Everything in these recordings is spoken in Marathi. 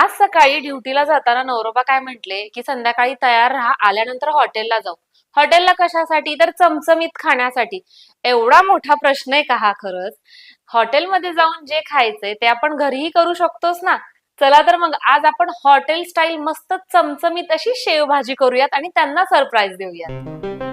आज सकाळी ड्युटीला जाताना नवरोबा काय म्हंटले? की संध्याकाळी तयार राहा आल्यानंतर हॉटेलला जाऊ. हॉटेलला कशासाठी? तर चमचमीत खाण्यासाठी. एवढा मोठा प्रश्न आहे का हा खरंच? हॉटेलमध्ये जाऊन जे खायचंय ते आपण घरीही करू शकतोच ना. चला तर मग आज आपण हॉटेल स्टाईल मस्त चमचमीत अशी शेवभाजी करूयात आणि त्यांना सरप्राईज देऊयात.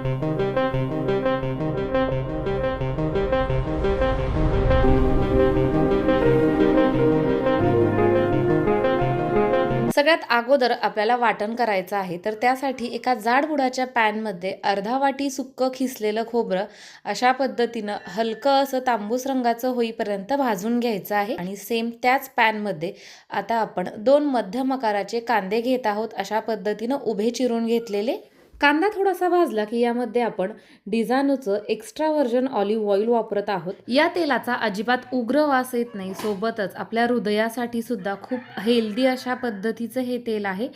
सगळ्यात अगोदर आपल्याला वाटण करायचं आहे तर त्यासाठी एका जाडबुडाच्या पॅनमध्ये अर्धा वाटी सुक्क खिसलेलं खोबरं अशा पद्धतीनं हलकं असं तांबूस रंगाचं होईपर्यंत भाजून घ्यायचं आहे आणि सेम त्याच पॅनमध्ये आता आपण दोन मध्यम आकाराचे कांदे घेत आहोत अशा पद्धतीनं उभे चिरून घेतलेले कांदा थोडासा भाजला की यामध्ये आपण डिझानोचं एक्स्ट्रा व्हर्जन ऑलिव्ह ऑइल वापरत आहोत. या तेलाचा अजिबात उग्र वास येत नाही. सोबतच आपल्या हृदयासाठी सुद्धा खूप हेल्दी अशा पद्धतीचं हे तेल आहे.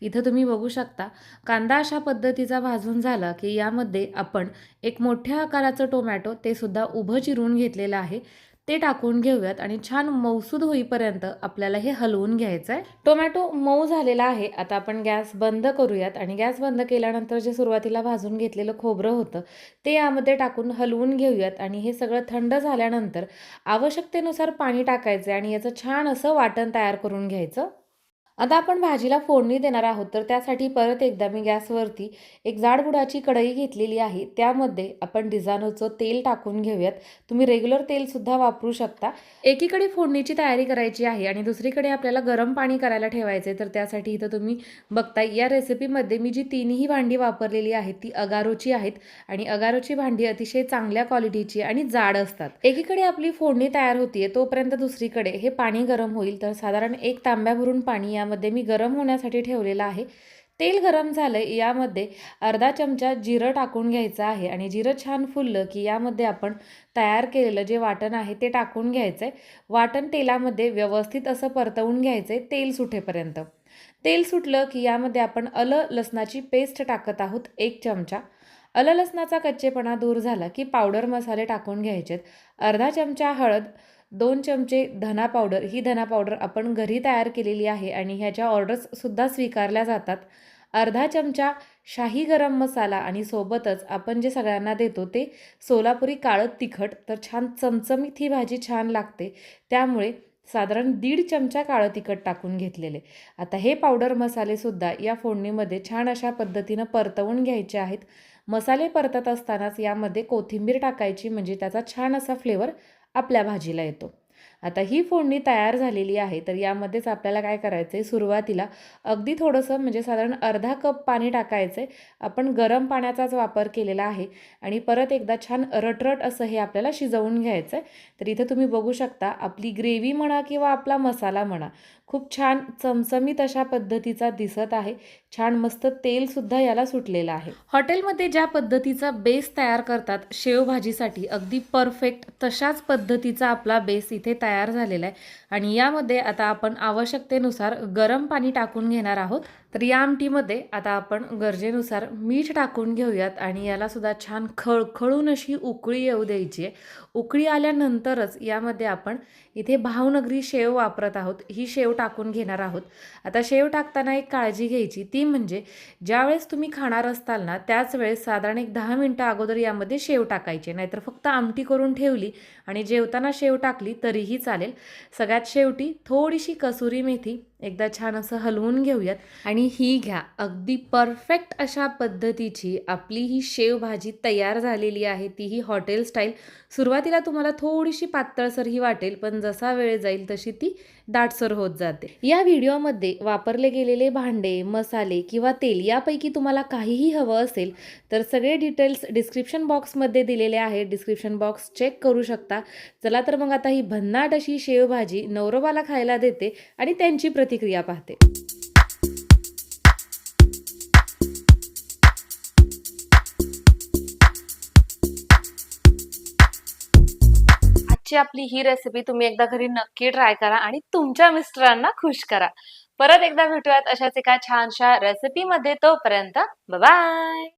इथं तुम्ही बघू शकता कांदा अशा पद्धतीचा भाजून झाला की यामध्ये आपण एक मोठ्या आकाराचं टोमॅटो ते सुद्धा उभं चिरून घेतलेलं आहे. ते टाकून घेऊयात आणि छान मौसूद होईपर्यंत आपल्याला हे हलवून घ्यायचं आहे टोमॅटो मऊ झालेला आहे. आता आपण गॅस बंद करूयात आणि गॅस बंद केल्यानंतर जे सुरुवातीला भाजून घेतलेलं खोबरं होतं ते यामध्ये टाकून हलवून घेऊयात आणि हे सगळं थंड झाल्यानंतर आवश्यकतेनुसार पाणी टाकायचं आणि याचं छान असं वाटण तयार करून घ्यायचं. आता आपण भाजीला फोडणी देणार आहोत तर त्यासाठी परत एकदा मी गॅसवरती एक जाडबुडाची कढई घेतलेली आहे. त्यामध्ये आपण डिझानोचं तेल टाकून घेऊयात. तुम्ही रेग्युलर तेलसुद्धा वापरू शकता. एकीकडे फोडणीची तयारी करायची आहे आणि दुसरीकडे आपल्याला गरम पाणी करायला ठेवायचे तर त्यासाठी इथं तुम्ही बघताय या रेसिपीमध्ये मी जी तिन्ही भांडी वापरलेली आहेत ती अगारोची आहेत आणि अगारोची भांडी अतिशय चांगल्या क्वालिटीची आणि जाड असतात. एकीकडे आपली फोडणी तयार होतीये तोपर्यंत दुसरीकडे हे पाणी गरम होईल. तर साधारण एक तांब्या भरून पाणी या पाण्यामध्ये मी गरम होण्यासाठी ठेवलेलं आहे. तेल गरम झालं यामध्ये अर्धा चमचा जिरं टाकून घ्यायचं आहे आणि जिरं छान फुललं की यामध्ये आपण तयार केलेलं जे वाटण आहे ते टाकून घ्यायचं आहे वाटण तेलामध्ये व्यवस्थित असं परतवून घ्यायचं आहे तेल सुटेपर्यंत. तेल सुटलं की यामध्ये आपण अल लसणाची पेस्ट टाकत आहोत एक चमचा. आलं लसणाचा कच्चेपणा दूर झाला की पावडर मसाले टाकून घ्यायचेत. अर्धा चमचा हळद दोन चमचे धना पावडर ही धना पावडर आपण घरी तयार केलेली आहे आणि ह्याच्या ऑर्डर्ससुद्धा स्वीकारल्या जातात. अर्धा चमचा शाही गरम मसाला आणि सोबतच आपण जे सगळ्यांना देतो ते सोलापुरी काळं तिखट तर छान चमचमीत ही भाजी छान लागते. त्यामुळे साधारण दीड चमचा काळं तिखट टाकून घेतलेले. आता हे पावडर मसालेसुद्धा या फोडणीमध्ये छान अशा पद्धतीनं परतवून घ्यायचे आहेत. मसाले परतत असतानाच यामध्ये कोथिंबीर टाकायची म्हणजे त्याचा छान असा फ्लेवर आपल्या भाजीला येतो. आता ही फोडणी तयार झालेली आहे तर यामध्येच आपल्याला काय करायचं आहे सुरुवातीला अगदी थोडंसं म्हणजे साधारण अर्धा कप पाणी टाकायचं आहे आपण गरम पाण्याचाच वापर केलेला आहे आणि परत एकदा छान रटरट असं हे आपल्याला शिजवून घ्यायचं आहे तर इथं तुम्ही बघू शकता आपली ग्रेव्ही म्हणा किंवा आपला मसाला म्हणा खूप छान चमचमीत अशा पद्धतीचा दिसत आहे. छान मस्त तेलसुद्धा याला सुटलेलं आहे. हॉटेलमध्ये ज्या पद्धतीचा बेस तयार करतात शेवभाजीसाठी अगदी परफेक्ट तशाच पद्धतीचा आपला बेस इथे तयार झालेला आहे. आणि यामध्ये आता आपण आवश्यकतेनुसार गरम पाणी टाकून घेणार आहोत. तर या आमटीमध्ये आता आपण गरजेनुसार मीठ टाकून घेऊयात आणि यालासुद्धा छान खळखळून अशी उकळी येऊ द्यायची आहे. उकळी आल्यानंतरच यामध्ये आपण इथे भावनगरी शेव वापरत आहोत. ही शेव टाकून घेणार आहोत. आता शेव टाकताना एक काळजी घ्यायची. ती म्हणजे ज्यावेळेस तुम्ही खाणार असताल ना त्याच वेळेस साधारण एक दहा मिनटं अगोदर यामध्ये शेव टाकायचे. नाहीतर फक्त आमटी करून ठेवली आणि जेवताना शेव टाकली तरीही चालेल. सगळ्यात शेवटी थोडीशी कसुरी मेथी एकदा छान असं हलवून घेऊयात. आणि ही घ्या. अगदी परफेक्ट अशा पद्धतीची आपली ही शेवभाजी तयार झालेली आहे. ती ही हॉटेल स्टाईल सुरुवातीला तुम्हाला थोडीशी पातळसर ही वाटेल पण जसा वेळ जाईल तशी ती दाटसर होत जाते. या व्हिडिओमध्ये वापरले गेलेले भांडे मसाले किंवा तेल यापैकी तुम्हाला काहीही हवं असेल तर सगळे डिटेल्स डिस्क्रिप्शन बॉक्समध्ये दिलेले आहेत. डिस्क्रिप्शन बॉक्स चेक करू शकता. चला तर मग आता ही भन्नाट अशी शेवभाजी नवरोबाला खायला देते आणि त्यांची प्रतिक्रिया पाहते. आजची आपली ही रेसिपी तुम्ही एकदा घरी नक्की ट्राय करा आणि तुमच्या मिस्टरांना खुश करा. परत एकदा भेटूयात अशाच एका छानशा रेसिपीमध्ये तोपर्यंत बाय